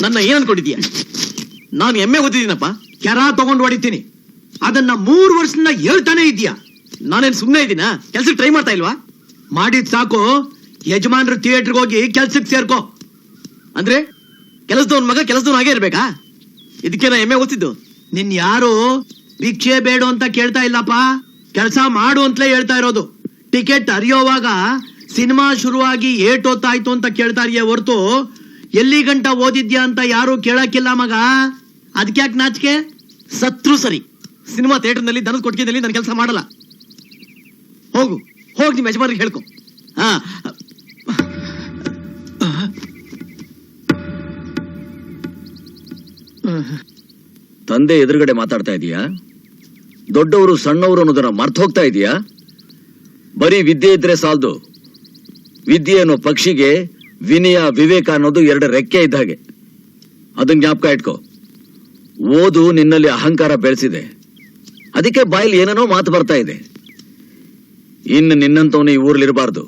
ನನ್ನ ಏನ್ ಅನ್ಕೊಂಡಿದ್ಯಾ ನಾನು ಎಮ್ಮೆ ಓದಿದ್ದೀನಪ್ಪ ಕೆರ ತಗೊಂಡು ಹೊಡಿತೀನಿ. ಅದನ್ನ ಮೂರು ವರ್ಷದಿಂದ ಹೇಳ್ತಾನೆ ಇದ್ದೀಯಾ. ನಾನೇನ್ ಸುಮ್ಮನೆ ಇದ್ದೀನ? ಕೆಲ್ಸಕ್ಕೆ ಟ್ರೈ ಮಾಡ್ತಾ ಇಲ್ವಾ? ಮಾಡಿದ್ ಸಾಕು. ಯಜಮಾನ್ರು ಥಿಯೇಟರ್ಗೆ ಹೋಗಿ ಕೆಲ್ಸಕ್ಕೆ ಸೇರ್ಕೋ. ಅಂದ್ರೆ ಕೆಲಸದವನ್ ಮಗ ಕೆಲಸದವನ್ ಹಾಗೆ ಇರ್ಬೇಕಾ? ಇದಕ್ಕೆ ನಾ ಎಮ್ಮೆ ಓದ್ತಿದ್ದು ನಿನ್ ಯಾರು? ಭಿಕ್ಷೆ ಬೇಡು ಅಂತ ಕೇಳ್ತಾ ಇಲ್ಲಪ್ಪ. ಕೆಲಸ ಮಾಡು ಅಂತಲೇ ಹೇಳ್ತಾ ಇರೋದು. ಟಿಕೆಟ್ ಅರಿಯೋವಾಗ ಸಿನಿಮಾ ಶುರುವಾಗಿ ಏಟ್ ಹೊತ್ತಾಯ್ತು ಅಂತ ಕೇಳ್ತಾ ಇದೆಯಾ ಹೊರ್ತು ಎಲ್ಲಿ ಗಂಟ ಓದಿದ್ಯಾ ಅಂತ ಯಾರು ಕೇಳಕ್ಕಿಲ್ಲ ಮಗ? ಅದಕ್ಯಾಕ್ ನಾಚಿಕೆ? ಸತ್ರು ಸರಿ. ಸಿನಿಮಾ ಥಿಯೇಟರ್ನಲ್ಲಿ ದನದ ಕೊಟ್ಟಿಗೆದಲ್ಲಿ ನನ್ನ ಕೆಲಸ ಮಾಡಲ್ಲ. ಹೋಗು, ಹೋಗಿ ನಿಮ್ಮ ಯಜಮಾನ್ರಿಗೆ ಹೇಳ್ಕೊ. ಹಾ. ತಂದೆ ಎದುರುಗಡೆ ಮಾತಾಡ್ತಾ ಇದೀಯಾ? ದೊಡ್ಡವರು ಸಣ್ಣವರು ಅನ್ನೋದನ್ನ ಮರ್ತು ಹೋಗ್ತಾ ಇದೀಯಾ? ಬರೀ ವಿದ್ಯೆ ಇದ್ರೆ ಸಾಲದು. ವಿದ್ಯೆ ಅನ್ನೋ ಪಕ್ಷಿಗೆ ವಿನಯ, ವಿವೇಕ ಅನ್ನೋದು ಎರಡು ರೆಕ್ಕೆ ಇದ್ದ ಹಾಗೆ. ಅದನ್ನ ಜ್ಞಾಪಕ ಇಟ್ಕೋ. ಓದು ನಿನ್ನಲ್ಲಿ ಅಹಂಕಾರ ಬೆಳೆಸಿದೆ. ಅದಕ್ಕೆ ಬಾಯಲ್ಲಿ ಏನೇನೋ ಮಾತು ಬರ್ತಾ ಇದೆ. ಇನ್ನು ನಿನ್ನಂತವನು ಈ ಊರ್ಲಿರಬಾರ್ದು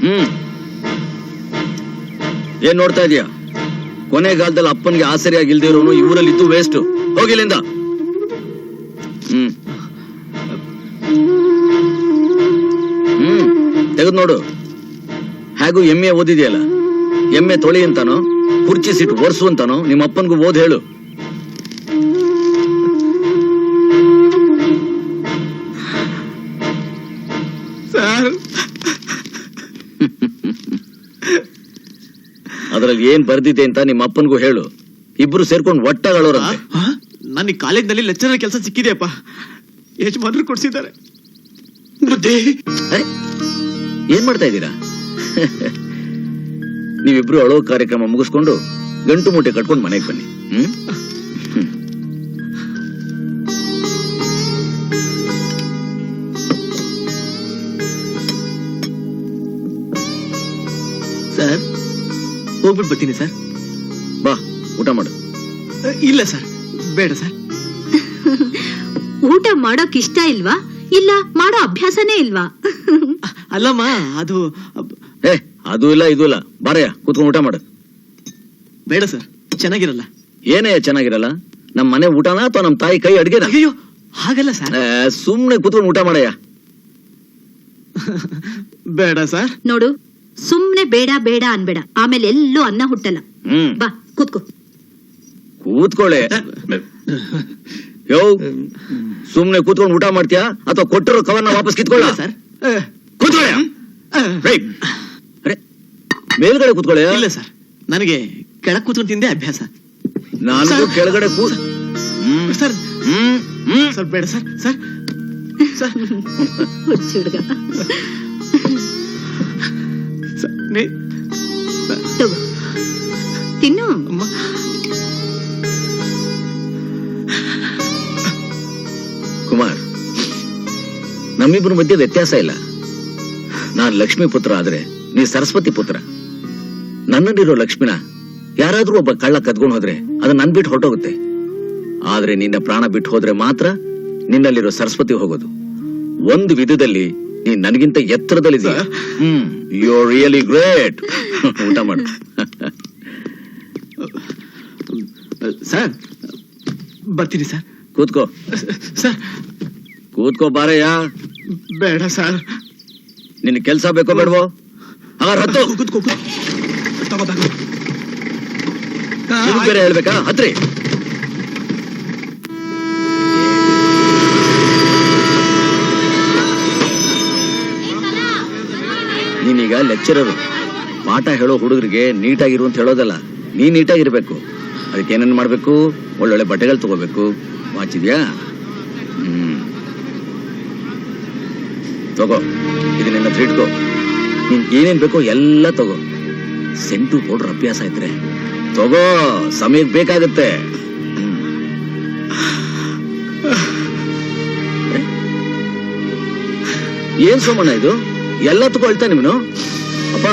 ಹ್ಮ್. ಏನ್ ನೋಡ್ತಾ ಇದೀಯಾ? ಕೊನೆಗಾಲದಲ್ಲಿ ಅಪ್ಪನಿಗೆ ಆಸರಿಯಾಗಿ ಇಲ್ದಿರೋನು ಈ ಊರಲ್ಲಿ ಇದ್ದು ವೇಸ್ಟ್ ಹೋಗಿಲ್ಲಿಂದ ಹ್ಮ್. ಹ್ಮ್. ತೆಗೆದು ನೋಡು. ಹೇಗೂ ಎಮ್ಮೆ ಓದಿದೆಯಲ್ಲ? ಎಮ್ಮೆ ತೊಳಿ ಅಂತಾನೋ ಕುರ್ಚಿ ಸಿಟ್ಟು ಒರ್ಸು ಅಂತಾನೋ ನಿಮ್ಮ ಅಪ್ಪನಿಗೂ ಓದ್ ಹೇಳು. ಅದ್ರಲ್ಲಿ ಏನ್ ಬರ್ದಿದೆ ಅಂತ ನಿಮ್ಮ ಅಪ್ಪನಿಗೂ ಹೇಳು. ಇಬ್ರು ಸೇರ್ಕೊಂಡು ಒಟ್ಟಗಳವ್ರ ನನಗೆ ಕಾಲೇಜ್ನಲ್ಲಿ ಲೆಕ್ಚರರ್ ಕೆಲಸ ಸಿಕ್ಕಿದೆಯಪ್ಪ. ಯಜಮಾನ್ರು ಕೊಡ್ಸಿದ್ದಾರೆ. ಏನ್ ಮಾಡ್ತಾ ಇದ್ದೀರಾ? ನೀವಿಬ್ರು ಅಳೋ ಕಾರ್ಯಕ್ರಮ ಮುಗಿಸ್ಕೊಂಡು ಗಂಟು ಮೂಟೆ ಕಟ್ಕೊಂಡು ಮನೆಗೆ ಬನ್ನಿ. ಹ್ಮ್. ಸರ್ ಹೋಗ್ಬಿಟ್ಟು ಬರ್ತೀನಿ ಸರ್. ಬಾ ಊಟ ಮಾಡು. ಇಲ್ಲ ಸರ್ ಬೇಡ ಸರ್. ಊಟ ಮಾಡೋಕ್ ಇಷ್ಟ ಇಲ್ವಾ? ಇಲ್ಲ ಮಾಡೋ ಅಭ್ಯಾಸನೇ ಇಲ್ವಾ? ಅಲ್ಲಮ್ಮ ಅದು ಏ ಅದು ಇಲ್ಲ ಇದು ಇಲ್ಲ. ಬಾರಯ್ಯ ಕೂತ್ಕೊಂಡು ಊಟ ಮಾಡು. ಬೇಡ ಸರ್ ಚೆನ್ನಾಗಿರಲ್ಲ. ಏನೇ ಚೆನ್ನಾಗಿರಲ್ಲ ನಮ್ಮ ಮನೆ ಊಟನ ಅಥವಾ ನಮ್ಮ ತಾಯಿ ಕೈ ಅಡ್ಗೆನ? ಅಯ್ಯೋ ಹಾಗಲ್ಲ ಸರ್. ಸುಮ್ಮನೆ ಸುಮ್ನೆ ಕೂತ್ಕೊಂಡು ಊಟ ಮಾಡಯ್ಯ ಬೇಡ ಸರ್. ನೋಡು ಸುಮ್ನೆ ಬೇಡ ಬೇಡ ಅನ್ಬೇಡ. ಆಮೇಲೆ ಎಲ್ಲೂ ಅನ್ನ ಹುಟ್ಟಲ್ಲ. ಹ್ಮ್. ಬಾ ಕೂತ್ಕೋ. ಕೂತ್ಕೊಳ್ಳೆ. ಯೋ ಸುಮ್ನೆ ಕೂತ್ಕೊಂಡು ಊಟ ಮಾಡ್ತೀಯಾ? ಅಥವಾ ಕೊಟ್ಟಿರೋ ಕವರ್ನ ವಾಪಸ್ ಕಿತ್ಕೊಳ್ಳ? ಸರ್. ಕೂತ್ಕೊಳ್ಳ ಮೇಲ್ಗಡೆ ಕೂತ್ಕೊಳ್ಳಿ. ಇಲ್ಲ ಸರ್. ನನಗೆ ಕೆಳಗೆ ಕೂತ್ಕೊಂಡು ತಿಂದೆ ಅಭ್ಯಾಸ. ನಾನು. ಕೆಳಗಡೆ ಕೂತ್ ಹ್ಮ್. ಸರ್ ಹ್ಮ್. ಹ್ಮ್. ಸರ್ ಬೇಡ ಸರ್ ಸರ್. ಸರ್. ಹುಚ್ಚ್ ಹುಡ್ಗ. ಸರ್, ನೀ- ತಗೋ. ತಿನ್ನು. ಅಮ್ಮ. ಕುಮಾರ್ ನಮ್ಮಿಬ್ಬರ ಮಧ್ಯೆ ವ್ಯತ್ಯಾಸ ಇಲ್ಲ. ನಾನ್ ಲಕ್ಷ್ಮೀ ಪುತ್ರ ಆದ್ರೆ ನೀ ಸರಸ್ವತಿ ಪುತ್ರ. ನನ್ನಲ್ಲಿರೋ ಲಕ್ಷ್ಮಿನ ಯಾರಾದ್ರೂ ಒಬ್ಬ ಕಳ್ಳ ಕದ್ಕೊಂಡು ಹೋದ್ರೆ ಅದು ನನ್ ಬಿಟ್ಟು ಹೊರಟೋಗುತ್ತೆ. ಆದ್ರೆ ನಿನ್ನ ಪ್ರಾಣ ಬಿಟ್ಟು ಹೋದ್ರೆ ಮಾತ್ರ ನಿನ್ನಲ್ಲಿರೋ ಸರಸ್ವತಿ ಹೋಗೋದು. ಒಂದು ವಿಧದಲ್ಲಿ ನೀನ್ ನನಗಿಂತ ಎತ್ತರದಲ್ಲಿದ್ದೀಯ. ಹ್ಮ್ ಯು ರಿಯಲಿ ಗ್ರೇಟ್ ಊಟ ಮಾಡು. ಸರ್ ಬರ್ತೀನಿ ಸರ್. ಕೂತ್ಕೋ. ಸರ್. ಕೂತ್ಕೋ ಬಾರಯ್ಯ. ಬೇಡ ಸರ್. ನಿನ್ ಕೆಲ್ಸ ಬೇಕೋ ಬೇಡವೋ? ಹತ್ತು. ಕೂತ್ಕೋ ಕೂತ್ಕೋ. ತಗೋ ಬ್ಯಾಗು. ಹಾ, ನಿಮ್ಗ್ ಬೇರೆ ಹೇಳ್ಬೇಕಾ? ಹತ್ರಿ. ನೀನೀಗ ಲೆಕ್ಚರರ್ ಪಾಠ ಹೇಳೋ ಹುಡುಗರಿಗೆ ನೀಟಾಗಿರು ಅಂತ ಹೇಳೋದಲ್ಲ ನೀ ನೀಟಾಗಿರ್ಬೇಕು. ಅದಕ್ಕೆ ಏನೇನು ಮಾಡಬೇಕು? ಒಳ್ಳೊಳ್ಳೆ ಬಟ್ಟೆಗಳು ತಗೋಬೇಕು. ವಾಚಿದ್ಯಾ ಹ್ಮ್. ತಗೋ ಇದು ನಿನ್ನ ಹತ್ರ ಇಟ್ಕೋ ನೀನ್ ಏನೇನ್ ಬೇಕೋ ಎಲ್ಲ ತಗೋ. ಸೆಂಟು ಪೌಡರ್ ಅಭ್ಯಾಸ ಇದ್ರೆ ತಗೋ ಸಮಯಕ್ಕೆ ಬೇಕಾಗತ್ತೆ. ಏನ್ ಸೋಮಣ್ಣ ಇದು? ಎಲ್ಲ ತಗೊಳ್ತಾ ನಿಮ್ನು ಅಪ್ಪ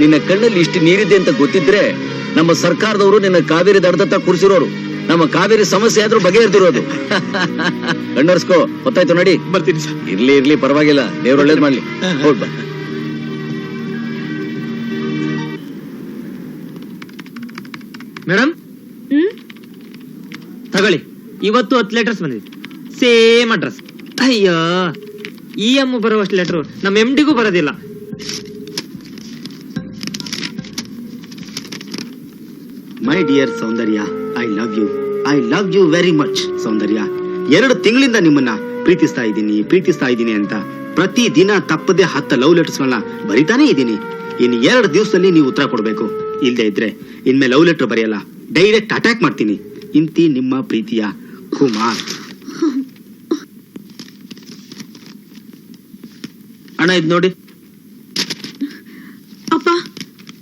ನಿನ್ನ ಕಣ್ಣಲ್ಲಿ ಇಷ್ಟು ನೀರಿದೆ ಅಂತ ಗೊತ್ತಿದ್ರೆ ನಮ್ಮ ಸರ್ಕಾರದವರು ನಿನ್ನ ಕಾವೇರಿ ದಡದತ್ತ ಕುರ್ಸಿರೋರು. ನಮ್ಮ ಕಾವೇರಿ ಸಮಸ್ಯೆ ಆದ್ರೂ ಬಗೆಹರಿದಿರೋದು. ಕಣ್ಣರ್ಸ್ಕೋ ಗೊತ್ತಾಯ್ತು ನೋಡಿ. ಬರ್ತೀನಿ ಇರ್ಲಿ ಇರ್ಲಿ ಪರವಾಗಿಲ್ಲ. ದೇವ್ರ ಒಳ್ಳೇದ್ ಮಾಡ್ಲಿ. ಹೋಗ್ ಮೇಡಮ್? ಹ್ಮ್? ತಗೊಳ್ಳಿ. ಇವತ್ತು ಹತ್ತು ಲೆಟರ್ಸ್ ಬಂದಿದೆ. ಸೇಮ್ ಅಡ್ರೆಸ್ ಅಯ್ಯೋ ಇ ಎಂ ಬರುವಷ್ಟು ಲೆಟರ್ ನಮ್ಮ ಎಂ ಡಿಗೂ ಬರೋದಿಲ್ಲ. My dear Soundarya I love you I love you very much Soundarya. ಎರಡು ತಿಂಗಳಿಂದ ನಿಮ್ಮನ್ನ ಪ್ರೀತಿಸ್ತಾ ಇದ್ದೀನಿ ಪ್ರೀತಿಸ್ತಾ ಇದ್ದೀನಿ ಅಂತ ಪ್ರತಿ ದಿನ ತಪ್ಪದೆ ಹತ್ತ ಲವ್ ಲೆಟರ್ಸ್ಗಳನ್ನ ಬರಿತಾನೆ ಇದ್ದೀನಿ. ಇನ್ನು ಎರಡು ದಿವಸದಲ್ಲಿ ನೀವು ಉತ್ತರ ಕೊಡಬೇಕು. ಇಲ್ಲದೆ ಇದ್ರೆ ಇನ್ಮೇಲೆ ಲವ್ ಲೆಟರ್ ಬರೆಯಲ್ಲ ಡೈರೆಕ್ಟ್ ಅಟ್ಯಾಕ್ ಮಾಡ್ತೀನಿ. ಇಂತಿ ನಿಮ್ಮ ಪ್ರೀತಿಯ ಕುಮಾರ್. ಅಣ್ಣ ಇದ್ ನೋಡಿ. ಅಪ್ಪ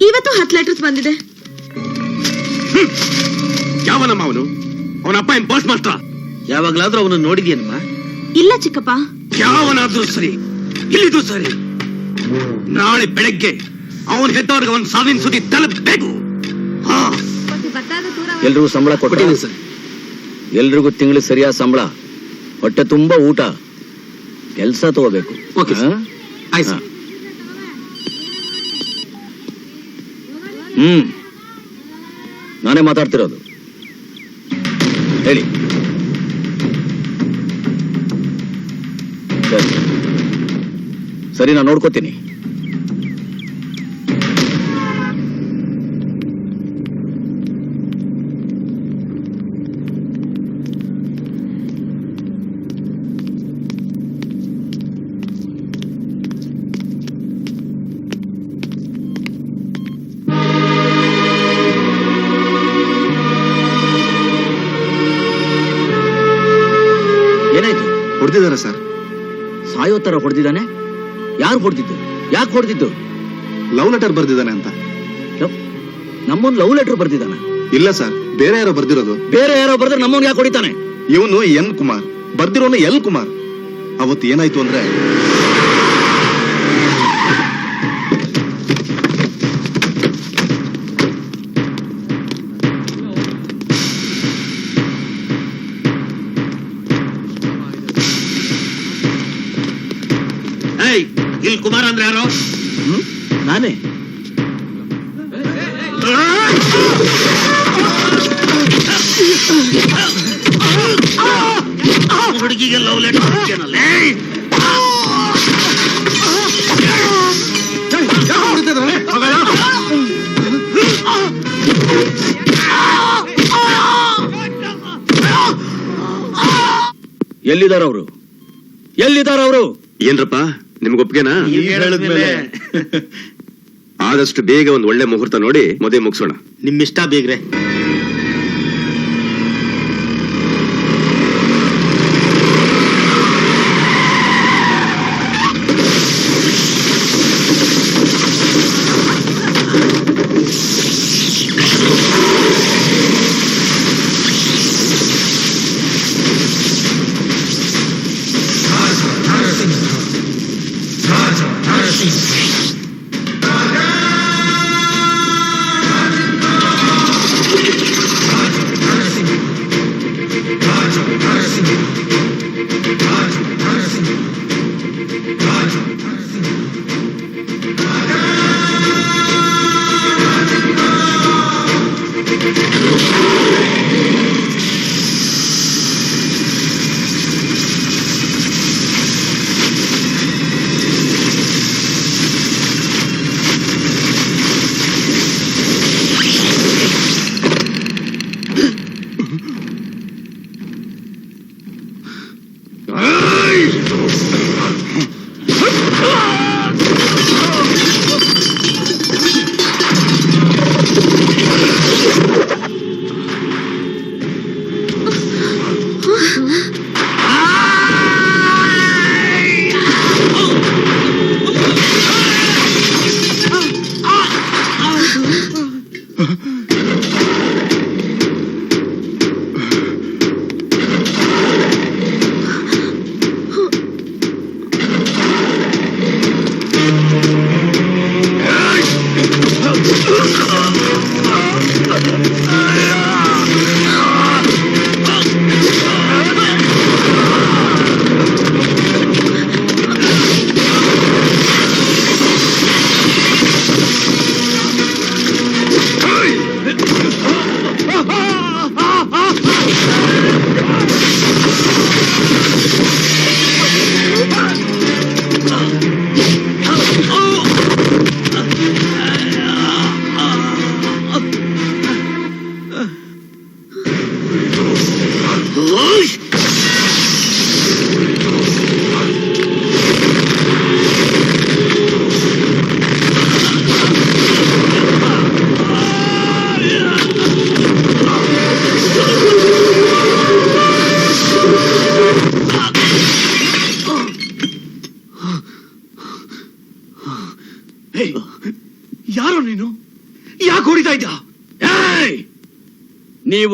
ಇವತ್ತು ಹತ್ತು ಲೆಟರ್ಸ್ ಬಂದಿದೆ. ಯಾವನಮ್ಮ ಅವನು? ಅವನ ಅಪ್ಪ ಏನ್ ಪೋಸ್ಟ್ ಮಾಸ್ಟರ್ ಯಾವಾಗ್ಲಾದ್ರೂ ಅವನು ನೋಡಿದ್ಯೇನಮ್ಮ? ಇಲ್ಲ ಚಿಕ್ಕಪ್ಪ. ಯಾವನಾದ್ರೂ ಸರಿ ಇಲ್ಲಿದ್ರು ಸರಿ. ನಾಳೆ ಬೆಳಗ್ಗೆ ಅವನ್ ಹೆತ್ತವ್ರಿಗೆ ಒಂದ್ ಸಾವಿನ ಸುದ್ದಿ ತಲುಪಬೇಕು ಹಾ. ಎಲ್ರಿಗೂ ಸಂಬಳ ಕೊಟ್ಟಿದ್ದೀನಿ ಸರ್. ಎಲ್ರಿಗೂ ತಿಂಗಳಿಗೆ ಸರಿಯಾದ ಸಂಬಳ. ಹೊಟ್ಟೆ ತುಂಬಾ ಊಟ. ಕೆಲಸ ತಗೋಬೇಕು. ಹ್ಮ್. ನಾನೇ ಮಾತಾಡ್ತಿರೋದು. ಹೇಳಿ. ಸರಿ ನಾನು ನೋಡ್ಕೋತೀನಿ. ಹೊಡೆದಿದ್ದಾನೆ? ಯಾರು ಹೊಡೆದಿದ್ದು? ಯಾಕೆ ಹೊಡೆದಿದ್ದು? ಲವ್ ಲೆಟರ್ ಬರ್ದಿದ್ದಾನೆ ಅಂತ. ನಮ್ಮೊಂದು ಲವ್ ಲೆಟರ್ ಬರ್ದಿದ್ದಾನೆ? ಇಲ್ಲ ಸರ್ ಬೇರೆ ಯಾರೋ ಬರ್ದಿರೋದು. ಬೇರೆ ಯಾರೋ ಬರ್ದ್ರೆ ನಮ್ಮವ್ನ್ ಯಾಕೆ ಹೊಡಿತಾನೆ? ಇವನು ಎನ್ ಕುಮಾರ್ ಬರ್ದಿರೋನು ಎಲ್ ಕುಮಾರ್. ಅವತ್ತು ಏನಾಯ್ತು ಅಂದ್ರೆ ಇಲ್ಲಿ ಕುಮಾರ್ ಅಂದ್ರೆ ಯಾರು? ನಾನೇ. ಹುಡುಗಿಗೆ ಲವ್ ಲೆಟರ್ ಎಲ್ಲಿದಾರ ಅವರು? ಎಲ್ಲಿದಾರ ಅವರು? ಏನ್ರಪ್ಪ? ನಿಮ್ಗೆ ಒಪ್ಪಿಗೆನಾ ನೀವ್ ಹೇಳಿದ್ಮೇಲೆ ಆದಷ್ಟು ಬೇಗ ಒಂದ್ ಒಳ್ಳೆ ಮುಹೂರ್ತ ನೋಡಿ ಮದುವೆ ಮುಗಿಸೋಣ. ನಿಮ್ಮಿಷ್ಟ ಬೇಗ್ರೆ.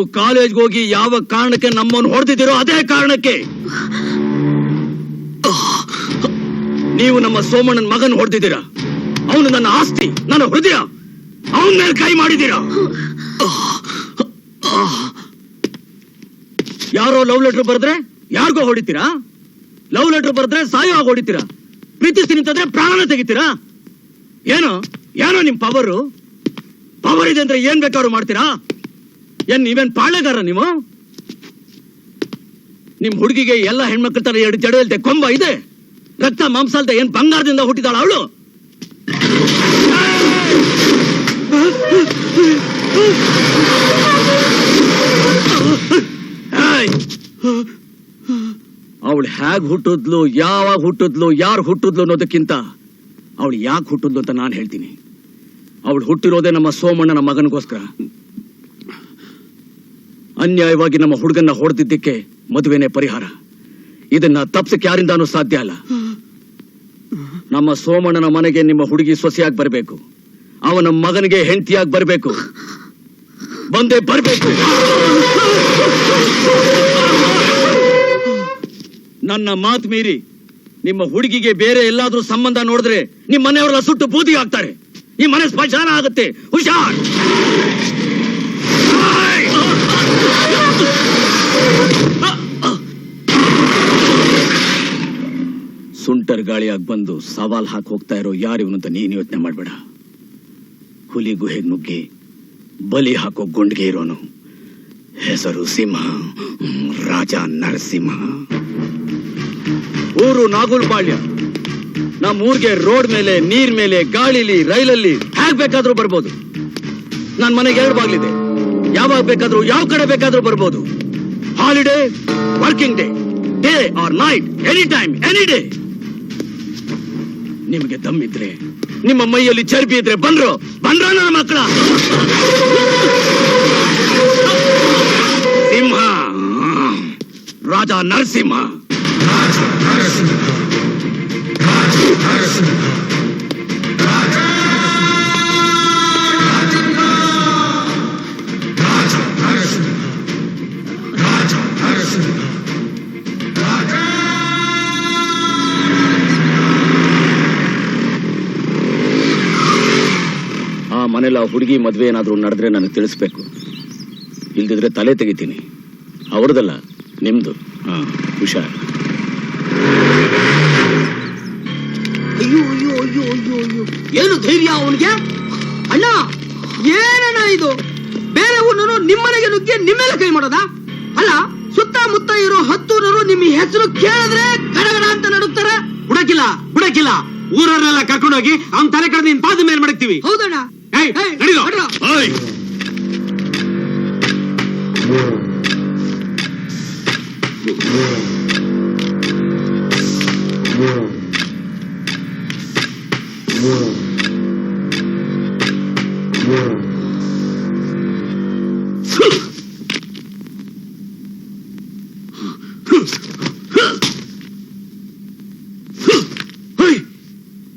ನೀವು ಕಾಲೇಜ್ಗೆ ಹೋಗಿ ಯಾವ ಕಾರಣಕ್ಕೆ ನಮ್ಮನ್ನು ಹೊಡೆದಿದ್ದೀರೋ ಅದೇ ಕಾರಣಕ್ಕೆ. ನೀವು ನಮ್ಮ ಸೋಮಣ್ಣನ ಮಗನ್ ಹೊಡೆದಿದ್ದೀರಾ? ಅವನು ನನ್ನ ಆಸ್ತಿ, ನನ್ನ ಹೃದಯ. ಅವನ ಮೇಲೆ ಕೈ ಮಾಡಿದ್ದೀರಾ? ಯಾರೋ ಲವ್ ಲೆಟರ್ ಬರೆದ್ರೆ ಯಾರಿಗೋ ಹೊಡಿತೀರಾ? ಲವ್ ಲೆಟರ್ ಬರೆದ್ರೆ ಸಾಯೋ ಆಗಿ ಹೊಡಿತೀರಾ? ಪ್ರೀತಿಸ್ತೀನಿ ನಿಂತಂದ್ರೆ ಪ್ರಾಣ ತೆಗಿತೀರಾ? ಏನು, ಏನೋ ನಿಮ್ ಪವರು ಪವರ್ ಇದೆ ಅಂದ್ರೆ ಏನ್ ಬೇಕಾದ್ರು ಮಾಡ್ತೀರಾ? ಏನ್ ನೀವೇನ್ ಪಾಳೆಗಾರ ನೀವು? ನಿಮ್ ಹುಡುಗಿಗೆ ಎಲ್ಲ ಹೆಣ್ಮಕ್ಳ ತರ ಎರಡು ಜಡ ಇಲ್ದೆ ಕೊಂಬ ಇದೆ? ರಕ್ತ ಮಾಂಸಲ್ದೆ ಏನ್ ಬಂಗಾರದಿಂದ ಹುಟ್ಟಿದಾಳ ಅವಳು? ಅವಳು ಹೇಗ್ ಹುಟ್ಟಿದ್ಲು, ಯಾವಾಗ ಹುಟ್ಟಿದ್ಲು, ಯಾರು ಹುಟ್ಟಿದ್ಲು ಅನ್ನೋದಕ್ಕಿಂತ ಅವಳು ಯಾಕೆ ಹುಟ್ಟಿದ್ಲು ಅಂತ ನಾನು ಹೇಳ್ತೀನಿ. ಅವಳು ಹುಟ್ಟಿರೋದೇ ನಮ್ಮ ಸೋಮಣ್ಣನ ಮಗನಿಗೋಸ್ಕರ. ಅನ್ಯಾಯವಾಗಿ ನಮ್ಮ ಹುಡುಗನ್ನ ಹೊಡೆದಿದ್ದಕ್ಕೆ ಮದುವೆನೆ ಪರಿಹಾರ. ಇದನ್ನ ತಪ್ಸಕ್ಕೆ ಯಾರಿಂದಾನು ಸಾಧ್ಯ ಅಲ್ಲ. ನಮ್ಮ ಸೋಮಣ್ಣನ ಮನೆಗೆ ನಿಮ್ಮ ಹುಡುಗಿ ಸೊಸೆಯಾಗಿ ಬರಬೇಕು. ಅವನ ಮಗನಿಗೆ ಹೆಂಡತಿಯಾಗಿ ಬರಬೇಕು. ಬಂದೇ ಬರಬೇಕು. ನನ್ನ ಮಾತು ಮೀರಿ ನಿಮ್ಮ ಹುಡುಗಿಗೆ ಬೇರೆ ಎಲ್ಲಾದ್ರೂ ಸಂಬಂಧ ನೋಡಿದ್ರೆ ನಿಮ್ಮ ಮನೆಯವರೆಲ್ಲ ಸುಟ್ಟು ಬೂದಿ ಆಗ್ತಾರೆ ಈ ಮನೆ ಸ್ಮಶಾನ ಆಗುತ್ತೆ. ಹುಷಾರ್. ಸುಂಟರ್ ಗಾಳಿಯಾಗಿ ಬಂದು ಸವಾಲ್ ಹಾಕಿ ಹೋಗ್ತಾ ಇರೋ ಅಂತ ನೀನ್ ಯೋಚನೆ ಮಾಡ್ಬೇಡ. ಹುಲಿ ಗುಹೆಗೆ ನುಗ್ಗಿ ಬಲಿ ಹಾಕೋ ಗುಂಡ್ಗೆ ಇರೋನು. ಹೆಸರು ಸಿಂಹ, ರಾಜ ನರಸಿಂಹ. ಊರು ನಾಗುಲ್ಪಾಳ್ಯ. ನಮ್ಮ ಊರಿಗೆ ರೋಡ್ ಮೇಲೆ, ನೀರ್ ಮೇಲೆ, ಗಾಳಿಲಿ, ರೈಲಲ್ಲಿ ಹೇಗ್ ಬೇಕಾದ್ರೂ ಬರ್ಬೋದು. ನನ್ನ ಮನೆಗೆ ಎರಡು ಬಾಗ್ಲಿದೆ. ಯಾವಾಗ ಬೇಕಾದ್ರೂ, ಯಾವ ಕಡೆ ಬೇಕಾದ್ರೂ ಬರ್ಬೋದು. Holiday working day day or night any time any day ನಿಮಗೆ ದಮ್ಮಿದ್ರೆ ನಿಮ್ಮ ಮೈಯಲ್ಲಿ ಚರ್ಬಿ ಇದ್ರೆ ಬಂದ್ರು, ಬಂದ್ರ ನನ್ನ ಮಕ್ಕಳ? ಸಿಂಹ. ರಾಜ ನರಸಿಂಹ. ಆ ಹುಡುಗಿ ಮದುವೆ ಏನಾದರೂ ನಡೆದ್ರೆ ನನಗೆ ತಿಳಿಸ್ಬೇಕು. ಇಲ್ದಿದ್ರೆ ತಲೆ ತೆಗಿತೀನಿ. ಅವ್ರದಲ್ಲ ನಿಮ್ದು. ಹಾ ಹುಷಾರ್. ಅಯ್ಯೋ ಅಯ್ಯೋ ಅಯ್ಯೋ ಅಯ್ಯೋ ಅಯ್ಯೋ. ಏನು ಧೈರ್ಯ ಅವನಿಗೆ? ಅಣ್ಣ ಏನಣ್ಣ ಇದು? ಬೇರೆ ಊರ್ನೂ ನಿಮ್ಮನೆಗೆ ನುಗ್ಗಿ ನಿಮ್ಮೆಲ್ಲ ಕೈ ಮಾಡೋದ? ಅಲ್ಲ ಸುತ್ತಮುತ್ತ ಇರೋ ಹತ್ತೂರವರು ನಿಮ್ಮ ಹೆಸರು ಕೇಳಿದ್ರೆ ಗಡಗಡ ಅಂತ ನಡುಗ್ತಾರೆ. ಹುಡಕಿಲ್ಲ ಹುಡಕಿಲ್ಲ. ಊರವ್ರನ್ನೆಲ್ಲ ಕರ್ಕೊಂಡೋಗಿ ಅವ್ನ ತಲೆ ಕಡೆ ನಿನ್ ಪಾದ ಮೇಲೆ ಮಡಗ್ತೀವಿ. ಹೌದಣ್ಣ.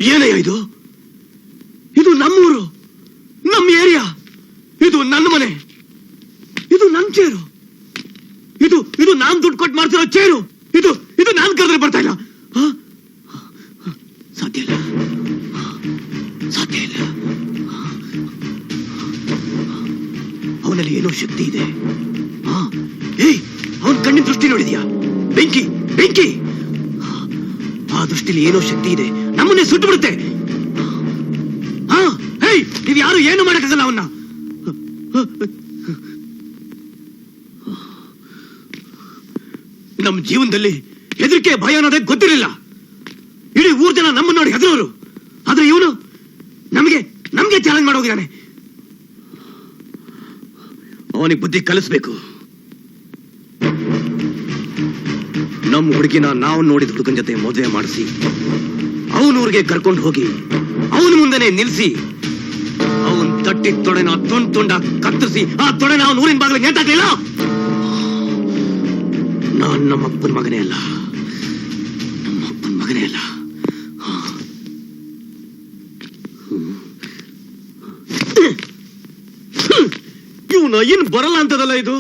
ಏನಯ್ಯ ಇದು ನಮ್ಮೂರು ನಮ್ಮ ಏರಿಯಾ ಇದು ನನ್ನ ಮನೆ ಇದು ನನ್ನ ಚೇರು. ಇದು ಇದು ನಾನ್ ದುಡ್ಡು ಕೊಟ್ಟು ಮಾಡ್ತಿರೋ ಚೇರು. ಇದು ಇದು ನಾನ್ ಕರೆದ್ರೆ ಬರ್ತಾ ಇಲ್ಲ? ಸಾಧ್ಯ ಇಲ್ಲ. ಸಾಧ್ಯ ಇಲ್ಲ. ಅವನಲ್ಲಿ ಏನೋ ಶಕ್ತಿ ಇದೆ? ಏಯ್, ಅವನ್ ಕಣ್ಣಿನ ದೃಷ್ಟಿ ನೋಡಿದ್ಯಾ? ಬೆಂಕಿ ಬೆಂಕಿ! ಆ ದೃಷ್ಟಿಲಿ ಏನೋ ಶಕ್ತಿ ಇದೆ. ನಮ್ಮನ್ನೇ ಸುಟ್ಟು ಬಿಡುತ್ತೆ. ಹಾ? ಏಯ್, ನೀವ್ ಯಾರು ಏನು ಮಾಡಕ್ಕಾಗಲ್ಲ ಅವನ್ನ. ನಮ್ಮ ಜೀವನದಲ್ಲಿ ಹೆದರಿಕೆ, ಭಯ ಅನ್ನೋದೇ ಗೊತ್ತಿರಲಿಲ್ಲ. ಇಡೀ ಊರ್ ಜನ ನಮ್ಮನ್ನ ನೋಡಿ ಹೆದರೋರು. ಆದ್ರೆ ಇವನು ನಮಗೆ ನಮಗೆ ಚಾಲೆಂಜ್ ಮಾಡೋಗಿದ್ದಾನೆ. ಅವನಿಗೆ ಬುದ್ಧಿ ಕಲಿಸ್ಬೇಕು. ನಮ್ಮ ಹುಡುಗಿನ ನಾವು ನೋಡಿದ ಹುಡುಗನ ಜೊತೆ ಮದುವೆ ಮಾಡಿಸಿ ಅವನೂರಿಗೆ ಕರ್ಕೊಂಡು ಹೋಗಿ, ಅವನ ಮುಂದೆನೆ ನಿಲ್ಸಿ, ಅವನ್ ತಟ್ಟಿ ತೊಡೆನ ತುಂಡ್ ತುಂಡ ಕತ್ತರಿಸಿ, ಆ ತೊಡೆನ ಅವನ ಊರಿನ ಬಾಗಿಲಿಗೆ ನೇತಾಕ್ಲಿಲ್ಲ ನಾನು ನಮ್ಮ ಅಪ್ಪನ ಮಗನೇ ಅಲ್ಲ. ನಮ್ಮ ಅಪ್ಪನ ಮಗನೇ ಅಲ್ಲ. ಇವನ ಏನು ಬರಲ್ಲ ಅಂತದಲ್ಲ ಇದು?